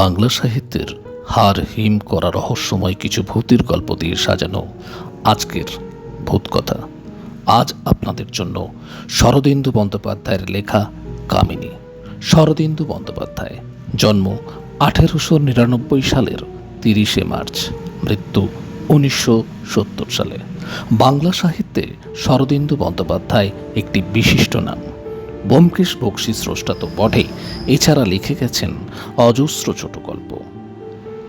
বাংলা সাহিত্যের হার হিম করা রহস্যময় কিছু ভূতের গল্প দিয়ে সাজানো আজকের ভূত কথা আজ আপনাদের জন্য শরদিন্দু বন্দ্যোপাধ্যায়ের লেখা কামিনী। শরদিন্দু বন্দ্যোপাধ্যায়, জন্ম আঠেরোশো নিরানব্বই সালের তিরিশে মার্চ, মৃত্যু উনিশশো সত্তর সালে। বাংলা সাহিত্যে শরদিন্দু বন্দ্যোপাধ্যায় একটি বিশিষ্ট নাম। ব্যোমকেশ বক্সী স্রষ্টা তো বটেই। এছাড়া লিখে গেছেন অজস্র ছোট গল্প।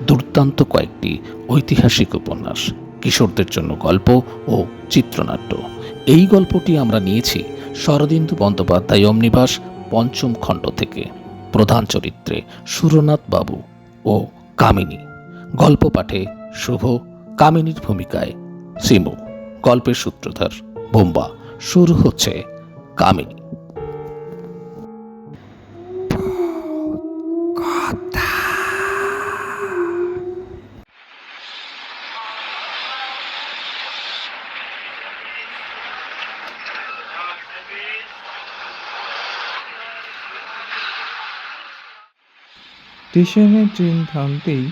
দুর্দান্ত কয়েকটি ঐতিহাসিক উপন্যাস, কিশোরদের জন্য গল্প ও চিত্রনাট্য। এই গল্পটি আমরা নিয়েছি শরদিন্দু বন্দ্যোপাধ্যায় অমনিবাস পঞ্চম খণ্ড থেকে। প্রধান চরিত্রে সুরনাথ বাবু ও কামিনী। গল্প পাঠে শুভ, কামিনীর ভূমিকায় সিমু। গল্পের সূত্রধার বোম্বা। শুরু হচ্ছে কামিনী। স্টেশনে ট্রেন থামতেই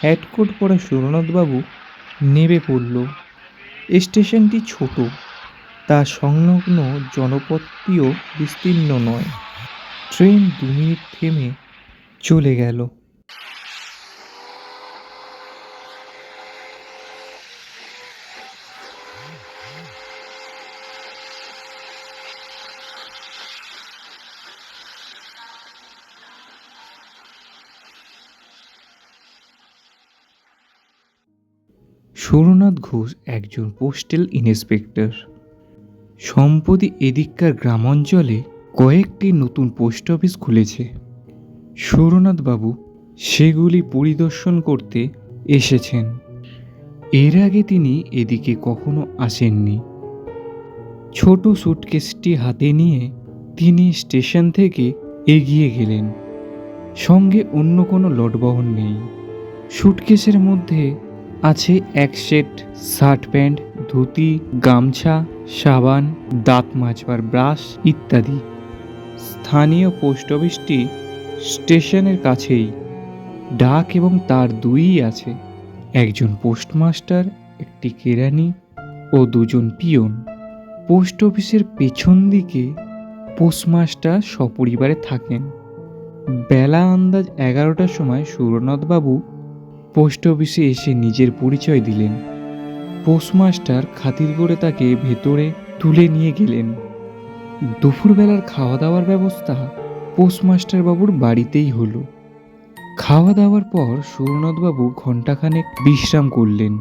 হ্যাটকোট পরা সুরনাথবাবু নেবে পড়ল। স্টেশনটি ছোট, তা সংলগ্ন জনপদটিও বিস্তীর্ণ নয়। ট্রেন দু মিনিট থেমে চলে গেল। একজন পোস্টাল ইন্সপেক্টর সম্প্রতি এদিককার গ্রামাঞ্চলে কয়েকটি নতুন পোস্ট অফিস খুলেছে। সুরনাথবাবু সেগুলি পরিদর্শন করতে এসেছেন। এর আগে তিনি এদিকে কখনো আসেননি। ছোট সুটকেসটি হাতে নিয়ে তিনি স্টেশন থেকে এগিয়ে গেলেন। সঙ্গে অন্য কোনো লটবহন নেই। সুটকেসের মধ্যে আছে এক সেট শার্ট প্যান্ট, ধুতি, গামছা, সাবান, দাঁত মাজবার ব্রাশ ইত্যাদি। স্থানীয় পোস্ট অফিসটি স্টেশনের কাছেই। ডাক এবং তার দুইই আছে। একজন পোস্টমাস্টার, একটি কেরানি ও দুজন পিয়ন। পোস্ট অফিসের পেছন দিকে পোস্টমাস্টার সপরিবারে থাকেন। বেলা আন্দাজ এগারোটার সময় সুরনাথবাবু পোস্ট অফিসে এসে নিজের পরিচয় দিলেন। পোস্টমাস্টার খাতির করে তাকে ভেতরে তুলে নিয়ে গেলেন। দুপুরবেলার খাওয়া দাওয়ার ব্যবস্থা পোস্টমাস্টার বাবুর বাড়িতেই হলো। খাওয়া দাওয়ার পর সুরনাথবাবু ঘণ্টাখানেক বিশ্রাম করলেন।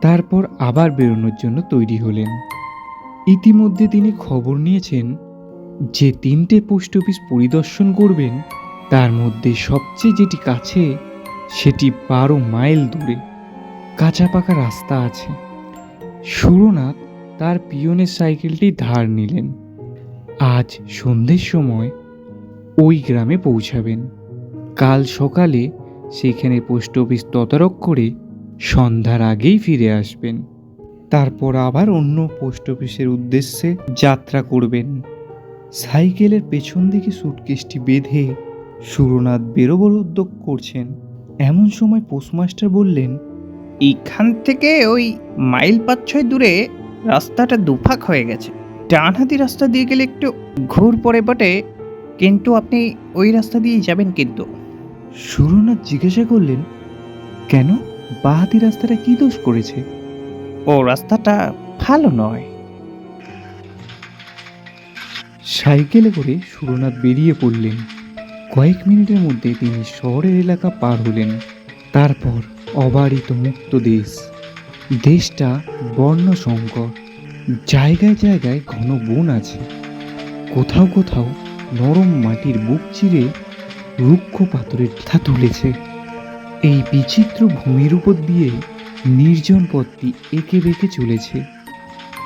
তারপর আবার বেরোনোর জন্য তৈরি হলেন। ইতিমধ্যে তিনি খবর নিয়েছেন যে তিনটে পোস্ট অফিস পরিদর্শন করবেন, তার মধ্যে সবচেয়ে যেটি কাছে সেটি বারো মাইল দূরে, কাঁচা পাকা রাস্তা আছে। সুরনাথ তার পিয়নের সাইকেলটি ধার নিলেন। আজ সন্ধ্যের সময় ওই গ্রামে পৌঁছাবেন। কাল সকালে সেখানে পোস্ট অফিস তদারক করে সন্ধ্যার আগেই ফিরে আসবেন। তারপর আবার অন্য পোস্ট অফিসের উদ্দেশ্যে যাত্রা করবেন। সাইকেলের পেছন দিকে সুটকেসটি বেঁধে সুরনাথ বেরোবার উদ্যোগ করছেন। এমন সময় পোস্টমাস্টার বললেন, এইখান থেকে ওই মাইল পাঁচ ছয় দূরে রাস্তাটা দুফাক হয়ে গেছে। ডান হাতি রাস্তা দিয়ে গেলে একটু ঘুর পড়ে বটে, কিন্তু আপনি ওই রাস্তা দিয়ে যাবেন কিন্তু। সুরনাথ জিজ্ঞাসা করলেন, কেন? বাহাতি রাস্তাটা কি দোষ করেছে? ও, রাস্তাটা ভালো নয়। সাইকেলে করে সুরনাথ বেরিয়ে পড়লেন। কয়েক মিনিটের মধ্যে তিনি শহরের এলাকা পার হলেন। তারপর অবারিত মুক্ত দেশ। দেশটা বর্ণ বর্ণসংকর জায়গায় জায়গায় ঘন বন আছে। কোথাও কোথাও নরম মাটির বুক চিরে রুক্ষ পাথরের থা তুলেছে। এই বিচিত্র ভূমির উপর দিয়ে নির্জন পথটি এঁকে বেঁকে চলেছে।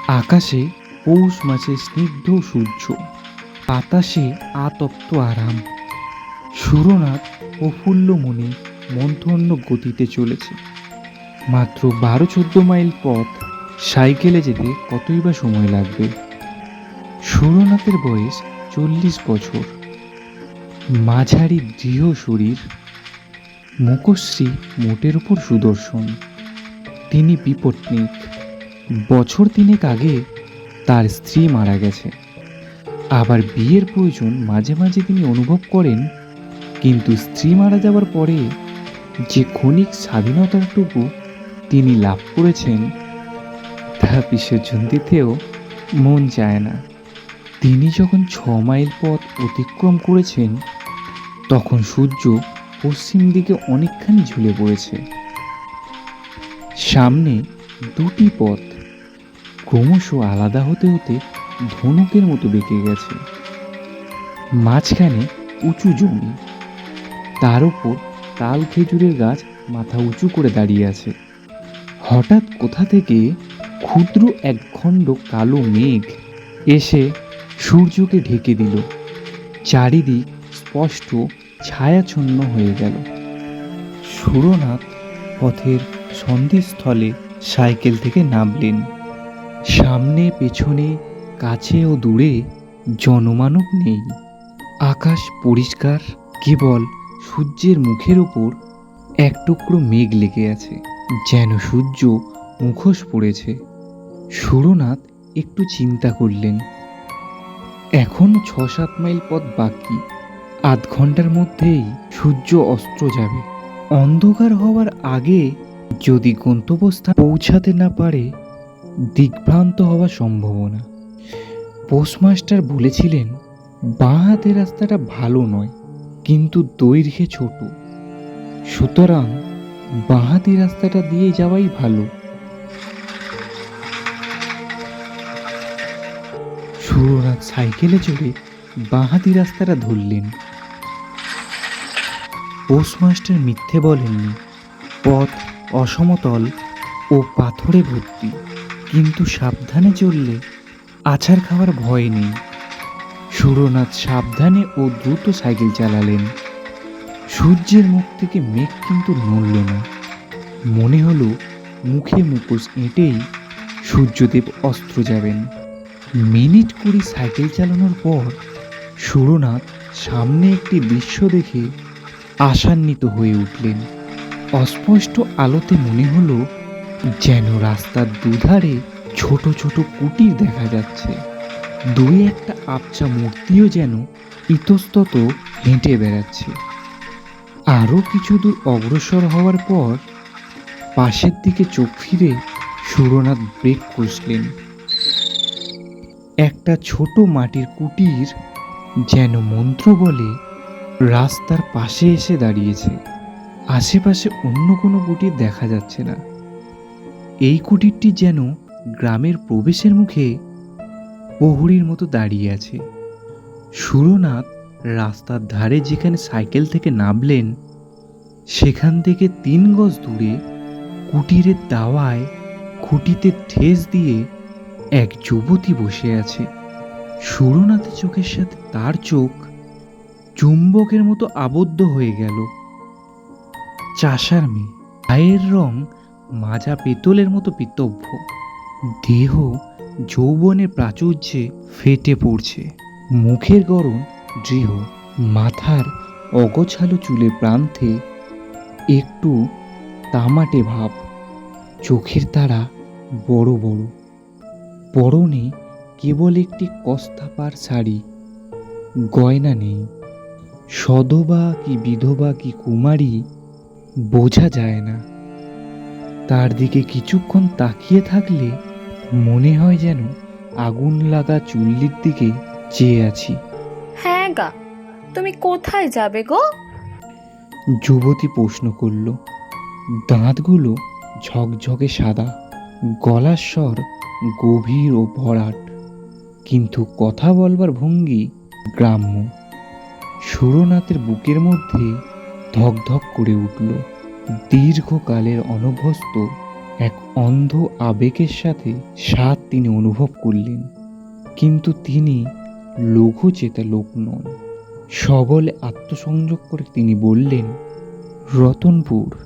আকাশে পৌষ মাসে স্নিগ্ধ সূর্য। বাতাসে আতপ্ত আরাম। সুরনাথ প্রফুল্ল মনে মন্থন্য গতিতে চলেছে। মাত্র বারো চোদ্দ মাইল পথ, সাইকেলে যেতে কতই বা সময় লাগবে? সুরনাথের বয়স চল্লিশ বছর। মাঝারি দৃঢ় শরীর, মুখশ্রী মোটের উপর সুদর্শন। তিনি বিপত্নিক। বছর তিনেক আগে তার স্ত্রী মারা গেছে। আবার বিয়ের প্রয়োজন মাঝে মাঝে তিনি অনুভব করেন কিন্তু স্ত্রী মারা যাওয়ার পরে যে ক্ষণিক স্বাধীনতাটুকু তিনি লাভ করেছেন তা বিসর্জন দিতেও মন চায় না। তিনি যখন ছ মাইল পথ অতিক্রম করেছেন, তখন সূর্য পশ্চিম দিকে অনেকখানি ঝুলে পড়েছে। সামনে দুটি পথ ক্রমশ আলাদা হতে হতে ধনুকের মতো বেঁকে গেছে। মাঝখানে উঁচু জমি। তার উপর তাল খেজুরের গাছ মাথা উঁচু করে দাঁড়িয়ে আছে। হঠাৎ কোথা থেকে ক্ষুদ্র এক খণ্ড কালো মেঘ এসে সূর্যকে ঢেকে দিল। চারিদিক স্পষ্ট ছায়াচ্ছন্ন হয়ে গেল। সুরনাথ পথের সন্ধিস্থলে সাইকেল থেকে নামলেন। সামনে, পেছনে, কাছে ও দূরে জনমানব নেই। আকাশ পরিষ্কার, কেবল সূর্যের মুখের ওপর এক টুকরো মেঘ লেগে আছে, যেন সূর্য মুখোশ পড়েছে। সুরনাথ একটু চিন্তা করলেন। এখন ছ সাত মাইল পথ বাকি, আধ ঘণ্টার মধ্যেই সূর্য অস্ত্র যাবে। অন্ধকার হওয়ার আগে যদি গন্তব্যস্থান পৌঁছাতে না পারে, দিগ্ভ্রান্ত হওয়ার সম্ভাবনা। পোস্টমাস্টার বলেছিলেন, বাঁ হাতের রাস্তাটা ভালো নয়। কিন্তু দৈর্ঘ্যে ছোট। সুতরাং বাঁহাতি রাস্তাটা দিয়ে যাওয়াই ভালো। সুরনাথ সাইকেলে চড়ে বাঁহাতি রাস্তাটা ধরলেন। পোস্টমাস্টার মিথ্যে বলেননি, পথ অসমতল ও পাথরে ভর্তি, কিন্তু সাবধানে চললে আছাড় খাওয়ার ভয় নেই। সুরনাথ সাবধানে ও দ্রুত সাইকেল চালালেন। সূর্যের মুখ থেকে মেঘ কিন্তু নড়ল না। মনে হলো মুখে মুখোশ এঁটেই সূর্যদেব অস্ত্র যাবেন। মিনিট কুড়ি সাইকেল চালানোর পর সুরনাথ সামনে একটি দৃশ্য দেখে আশান্বিত হয়ে উঠলেন। অস্পষ্ট আলোতে মনে হলো যেন রাস্তার দুধারে ছোট ছোট কুটির দেখা যাচ্ছে। দুই একটা আবছা মূর্তিও যেন ইতস্তত হেঁটে বেড়াচ্ছে। আরও কিছু দূর অগ্রসর হওয়ার পর পাশের দিকে চোখ ফিরে সুরনাথ ব্রেক কষলেন একটা ছোট মাটির কুটির যেন মন্ত্র বলে রাস্তার পাশে এসে দাঁড়িয়েছে। আশেপাশে অন্য কোনো কুটির দেখা যাচ্ছে না। এই কুটিরটি যেন গ্রামের প্রবেশের মুখে প্রহরীর মতো দাঁড়িয়ে আছে। সুরনাথ রাস্তার ধারে যেখানে সাইকেল থেকে নামলেন, সেখান থেকে তিন গজ দূরে কুটিরের দাওয়ায় খুঁটিতে ঠেস দিয়ে এক যুবতী বসে আছে। সুরনাথের চোখের সাথে তার চোখ চুম্বকের মতো আবদ্ধ হয়ে গেল। চাষার মেয়ে, গায়ের রং মাজা পেতলের মতো পিতব্য। দেহ যৌবনের প্রাচুর্যে ফেটে পড়ছে। মুখের গরম দৃঢ়, মাথার অগোছালো চুলের প্রান্তে একটু তামাটে ভাব, চোখের তারা বড় বড়। পরনে কেবল একটি কস্তাপার শাড়ি, গয়না নেই। সদবা কি বিধবা কি কুমারী, বোঝা যায় না। তার দিকে কিছুক্ষণ তাকিয়ে থাকলে মনে হয় যেন আগুন লাগা চুল্লির দিকে চেয়ে আছি। হ্যাঁ গা তুমি কোথায় যাবে গো? যুবতী প্রশ্ন করল। দাঁতগুলো ঝকঝকে সাদা গলার স্বর গভীর ও ভরাট। কিন্তু কথা বলবার ভঙ্গি গ্রাম্য। সুরনাথের বুকের মধ্যে ধকধক করে উঠল। দীর্ঘকালের অনভ্যস্ত এক অন্ধ আবেগের সাথে স্বাদ তিনি অনুভব করলেন। কিন্তু তিনি লঘু চেতা লোক নন। সবলে আত্মসংযোগ করে তিনি বললেন, রতনপুর।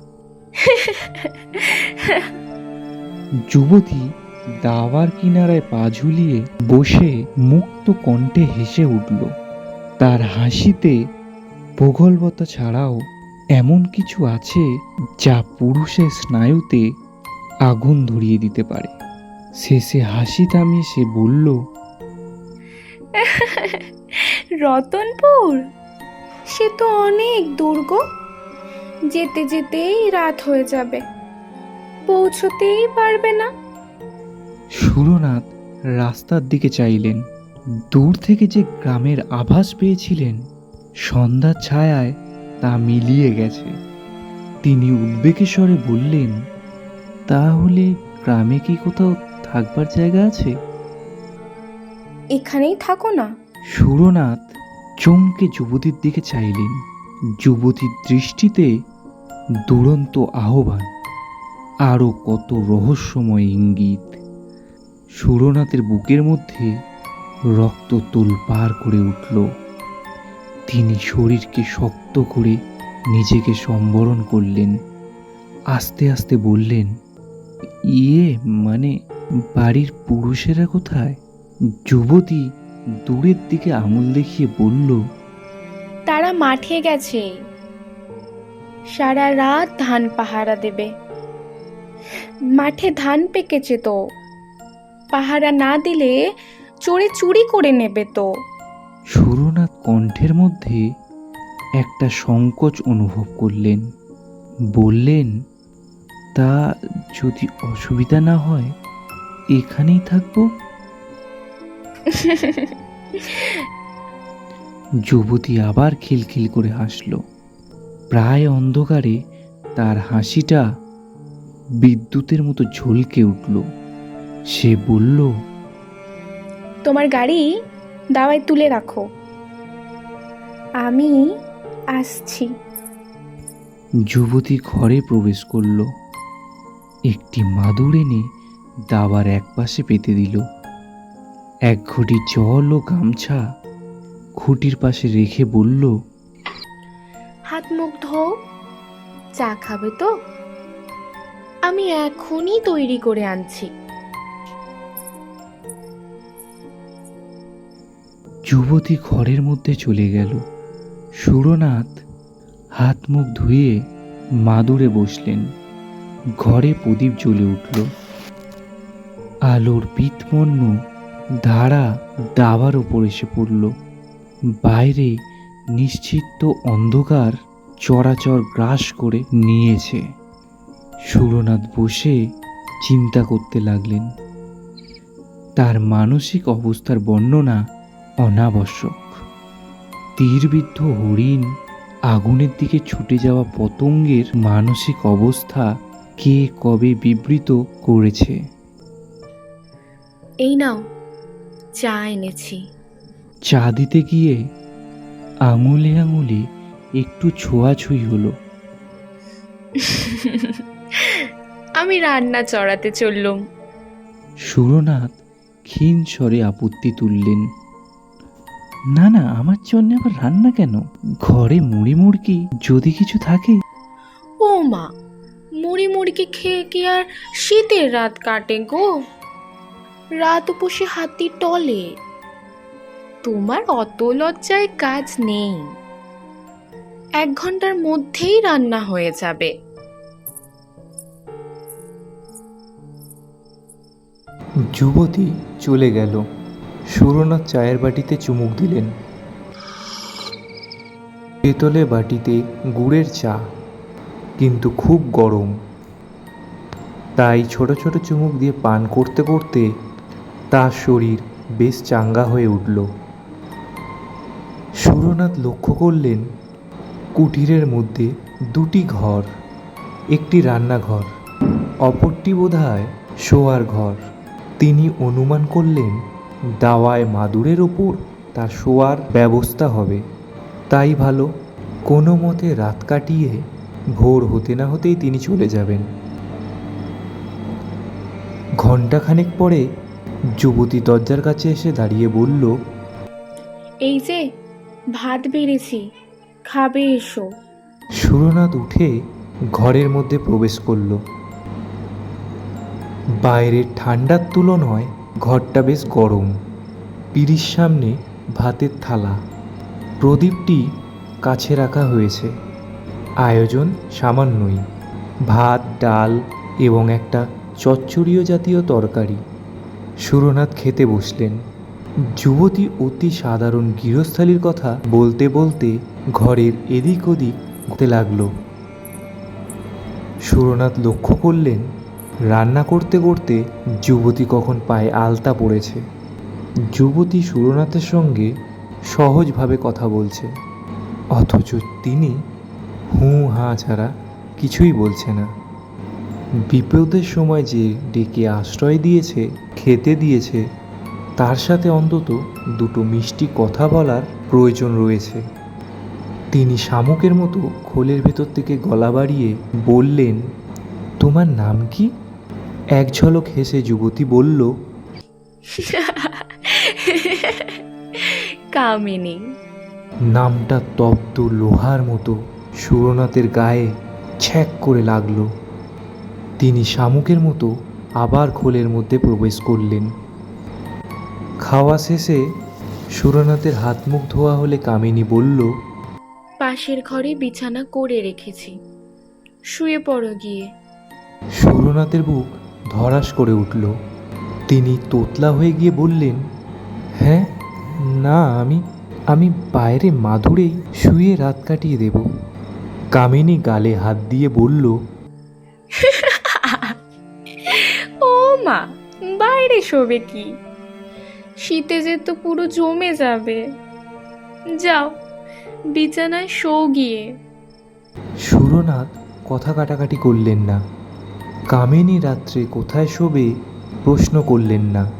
যুবতী দাওয়ার কিনারায় পা ঝুলিয়ে বসে মুক্ত কণ্ঠে হেসে উঠল। তার হাসিতে প্রগল্ভতা ছাড়াও এমন কিছু আছে যা পুরুষের স্নায়ুতে আগুন ধরিয়ে দিতে পারে। শেষে হাসি থামিয়ে সে বলল রতনপুর? সে তো অনেক দুর্গ যেতে যেতেই রাত হয়ে যাবে। পৌঁছতেই পারবে না। সুরনাথ রাস্তার দিকে চাইলেন। দূর থেকে যে গ্রামের আভাস পেয়েছিলেন সন্ধ্যার ছায়ায় তা মিলিয়ে গেছে। তিনি উদ্বেগের স্বরে বললেন তাহলে গ্রামে কি কোথাও থাকবার জায়গা আছে? এখানেই থাকো না। সুরনাথ চমকে যুবতীর দিকে চাইলেন। যুবতীর দৃষ্টিতে দুরন্ত আহ্বান। আরও কত রহস্যময় ইঙ্গিত। সুরনাথের বুকের মধ্যে রক্ত তোল পার করে উঠল। তিনি শরীরকে শক্ত করে নিজেকে সম্বরণ করলেন। আস্তে আস্তে বললেন ইয়ে মানে বাড়ির পুরুষেরা কোথায়? যুবতী দূরের দিকে আঙুল দেখিয়ে বলল তারা মাঠে গেছে। সারা রাত ধান পাহারা দেবে। মাঠে ধান পেকেছে তো। পাহারা না দিলে চোরে চুরি করে নেবে তো। সুরনাথ কণ্ঠের মধ্যে একটা সংকোচ অনুভব করলেন। বললেন তা যদি অসুবিধা না হয় এখানেই থাকব? যুবতী আবার খিলখিল করে হাসল। প্রায় অন্ধকারে তার হাসিটা বিদ্যুতের মতো ঝলকে উঠল। সে বলল তোমার গাড়ি দাওয়ায় তুলে রাখো। আমি আসছি। যুবতী ঘরে প্রবেশ করল। একটি মাদুর এনে দাবার এক পাশে পেতে দিল। এক ঘটি জল ও গামছা খুঁটির পাশে রেখে বলল হাত মুখ ধো চা খাবে তো? আমি এখনই তৈরি করে আনছি। যুবতী ঘরের মধ্যে চলে গেল। সুরনাথ হাত মুখ ধুয়ে মাদুরে বসলেন। ঘরে প্রদীপ জ্বলে উঠল। আলোর পিতমন্য ধারা দাবার ওপর এসে পড়ল। বাইরে নিশ্চিত অন্ধকার চরাচর গ্রাস করে নিয়েছে। সুরনাথ বসে চিন্তা করতে লাগলেন। তার মানসিক অবস্থার বর্ণনা অনাবশ্যক। তীরবিদ্ধ হরিণ আগুনের দিকে ছুটে যাওয়া পতঙ্গের মানসিক অবস্থা কে কবে বিবৃত করেছে? এই নাও চা এনেছি। চা দিতে গিয়ে আঙুলে আঙুলে একটু ছোঁয়াছুঁই হলো। আমি রান্না চড়াতে চললুম। সুরনাথ ক্ষীণ স্বরে আপত্তি তুললেন। না না আমার জন্য আবার রান্না কেন? ঘরে মুড়ি মুড়কি যদি কিছু থাকে। ও মা মুড়ি মুড়কি খেয়ে কি আর শীতের রাত কাটে গো? রাত উপসে হাতি টলে। তোমার অত লজ্জায় কাজ নেই। এক ঘণ্টার মধ্যেই রান্না হয়ে যাবে। যুবতী চলে গেল। সুরনাথ চায়ের বাটিতে চুমুক দিলেন। পেতলে বাটিতে গুড়ের চা। কিন্তু খুব গরম। তাই ছোট ছোট চুমুক দিয়ে পান করতে করতে তার শরীর বেশ চাঙ্গা হয়ে উঠল। সুরনাথ লক্ষ্য করলেন, কুটিরের মধ্যে দুটি ঘর, একটি রান্নাঘর, অপরটি বোধহয় শোয়ার ঘর। তিনি অনুমান করলেন, দাওয়ায় মাদুরের ওপর তার শোয়ার ব্যবস্থা হবে। তাই ভালো, কোনো মতে রাত কাটিয়ে ভোর হতে না হতেই তিনি চলে যাবেন। ঘণ্টাখানেক পরে যুবতী দরজার কাছে এসে দাঁড়িয়ে বলল এই যে ভাত বেড়েছি খাবে এসো। সুরনাথ উঠে ঘরের মধ্যে প্রবেশ করল। বাইরের ঠান্ডার তুলনায় ঘরটা বেশ গরম। পিড়ির সামনে ভাতের থালা। প্রদীপটি কাছে রাখা হয়েছে। আয়োজন সামান্যই। ভাত, ডাল এবং একটা চচ্চড়ীয় জাতীয় তরকারি। সুরনাথ খেতে বসলেন। যুবতী অতি সাধারণ গৃহস্থালির কথা বলতে বলতে ঘরের এদিক ওদিক হতে লাগল। সুরনাথ লক্ষ্য করলেন, রান্না করতে করতে যুবতী কখন পায়ে আলতা পড়েছে। যুবতী সুরনাথের সঙ্গে সহজভাবে কথা বলছে। অথচ তিনি হুঁ হাঁ ছাড়া কিছুই বলছে না। বিপদের সময় যে ডেকে আশ্রয় দিয়েছে খেতে দিয়েছে তার সাথে অন্তত দুটো মিষ্টি কথা বলার প্রয়োজন রয়েছে। তিনি শামুকের মতো খোলের ভেতর থেকে গলা বাড়িয়ে বললেন তোমার নাম কি? এক ঝলক হেসে যুবতী বলল কামিনী। নামটা তপ্ত লোহার মতো। সুরনাথের গায়ে ছ্যাক করে লাগল। তিনি শামুকের মতো আবার খোলের মধ্যে প্রবেশ করলেন। খাওয়া শেষে সুরনাথের হাত মুখ ধোয়া হলে কামিনী বলল পাশের ঘরে বিছানা করে রেখেছি। শুয়ে পড়ো গিয়ে। সুরনাথের বুক ধরাস করে উঠল। তিনি তোতলা হয়ে গিয়ে বললেন হ্যাঁ না আমি আমি বাইরে মাদুরেই শুয়ে রাত কাটিয়ে দেব। কামিনী গালে হাত দিয়ে বলল ও মা বাইরে শোবে কি? শীতে যে তো পুরো জমে যাবে। যাও বিছানায় শো গিয়ে। সুরনাথ কথা কাটাকাটি করলেন না। কামিনী রাত্রে কোথায় শোবে প্রশ্ন করলেন না।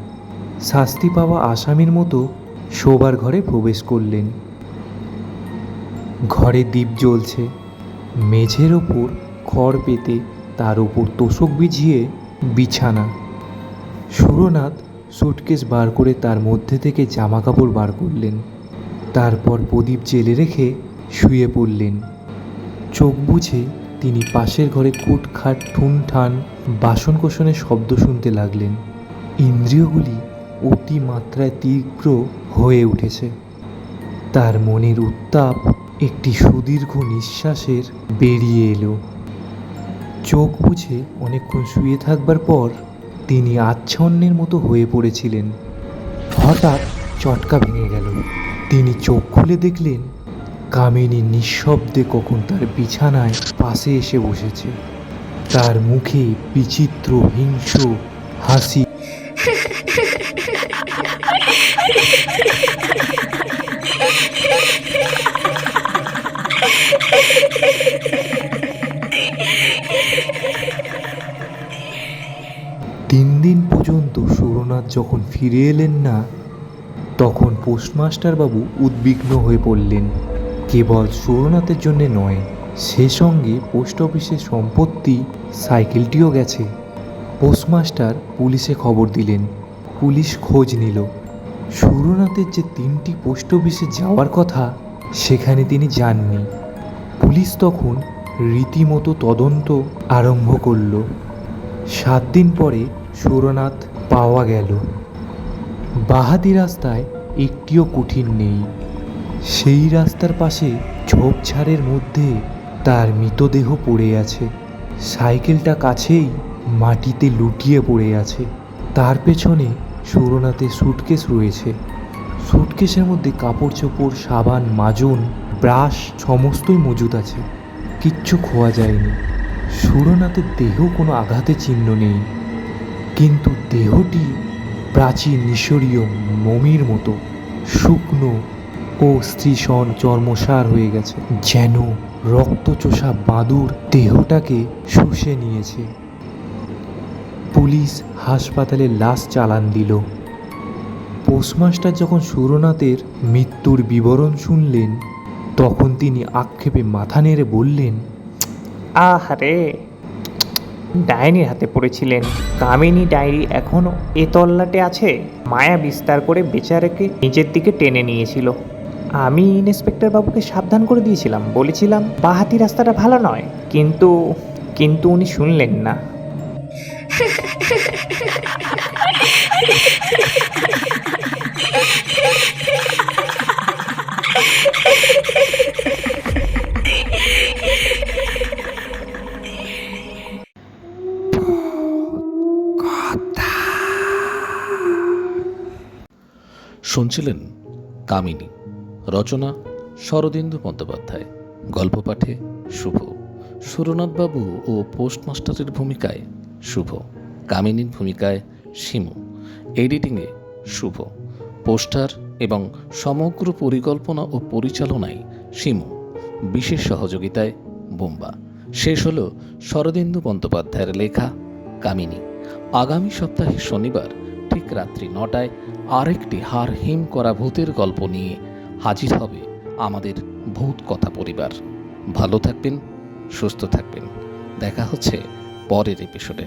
শাস্তি পাওয়া আসামির মতো শোবার ঘরে প্রবেশ করলেন। ঘরে দ্বীপ জ্বলছে। মেঝের ওপর খড় পেতে তার ওপর তোষক বিছিয়ে বিছানা। সুরনাথ সুটকেস বার করে তার মধ্যে থেকে জামা কাপড় বার করলেন। তারপর প্রদীপ জেলে রেখে শুয়ে পড়লেন। চোখ বুঝে তিনি পাশের ঘরে কুটখাট, ঠুনঠান বাসন কোষণের শব্দ শুনতে লাগলেন। ইন্দ্রিয়গুলি অতিমাত্রায় তীব্র হয়ে উঠেছে। তার মনের উত্তাপ একটি সুদীর্ঘ নিঃশ্বাসের বেরিয়ে এলো। চোখ বুঝে অনেকক্ষণ শুয়ে থাকবার পর তিনি আচ্ছন্নের মতো হয়ে পড়েছিলেন। হঠাৎ চটকা ভেঙে গেল। তিনি চোখ খুলে দেখলেন, কামিনী নিঃশব্দে কখন তার বিছানায় পাশে এসে বসেছে। তার মুখে বিচিত্র হিংস্র হাসি যখন ফিরে এলেন না, তখন পোস্টমাস্টার বাবু উদ্বিগ্ন হয়ে পড়লেন। কেবল সুরনাথের জন্যে নয়, সে সঙ্গে পোস্ট অফিসের সম্পত্তি, সাইকেলটিও গেছে। পোস্টমাস্টার পুলিশে খবর দিলেন। পুলিশ খোঁজ নিল। সুরনাথের যে তিনটি পোস্ট অফিসে যাওয়ার কথা, সেখানে তিনি যাননি। পুলিশ তখন রীতিমতো তদন্ত আরম্ভ করল। সাত দিন পরে সুরনাথ পাওয়া গেল। বাহাদি রাস্তায় একটিও কুঠির নেই। সেই রাস্তার পাশে ঝোপঝাড়ের মধ্যে তার মৃতদেহ পড়ে আছে। সাইকেলটা কাছেই মাটিতে লুটিয়ে পড়ে আছে। তার পেছনে সুরনাথের সুটকেস রয়েছে। সুটকেসের মধ্যে কাপড় চোপড় সাবান, মাজন, ব্রাশ সমস্তই মজুদ আছে। কিচ্ছু খোয়া যায়নি। সুরনাথের দেহ কোনো আঘাতের চিহ্ন নেই। কিন্তু দেহটি প্রাচীন মিশরীয় মমির মতো শুকনো ও স্ত্রীষণ চর্মসার হয়ে গেছে। যেন রক্তচোষা বাদুর দেহটাকে শুষে নিয়েছে। পুলিশ হাসপাতালে লাশ চালান দিল। পোস্টমাস্টার যখন সুরনাথের মৃত্যুর বিবরণ শুনলেন, তখন তিনি আক্ষেপে মাথা নেড়ে বললেন, আহারে! ডাইনির হাতে পড়েছিলেন। কামিনী ডায়েরি এখনও এ তল্লাটে আছে? মায়া বিস্তার করে বেচারাকে নিজের দিকে টেনে নিয়েছিল। আমি ইন্সপেক্টর বাবুকে সাবধান করে দিয়েছিলাম, বলেছিলাম বাহাতি রাস্তাটা ভালো নয়। কিন্তু কিন্তু উনি শুনলেন না। শুনছিলেন কামিনী, রচনা শরদিন্দু বন্দ্যোপাধ্যায়, গল্প পাঠে শুভ। সুরনাথবাবু ও পোস্টমাস্টারের ভূমিকায় শুভ। কামিনীর ভূমিকায় শিমু। এডিটিংয়ে শুভ। পোস্টার এবং সমগ্র পরিকল্পনা ও পরিচালনায় শিমু। বিশেষ সহযোগিতায় বোম্বা। শেষ হল শরদিন্দু বন্দ্যোপাধ্যায়ের লেখা কামিনী। আগামী সপ্তাহে শনিবার, ঠিক রাত্রি নটায় আরেকটি হার হিম করা ভূতের গল্প নিয়ে হাজির হবে আমাদের ভূত কথা পরিবার। ভালো থাকবেন, সুস্থ থাকবেন। দেখা হচ্ছে পরের এপিসোডে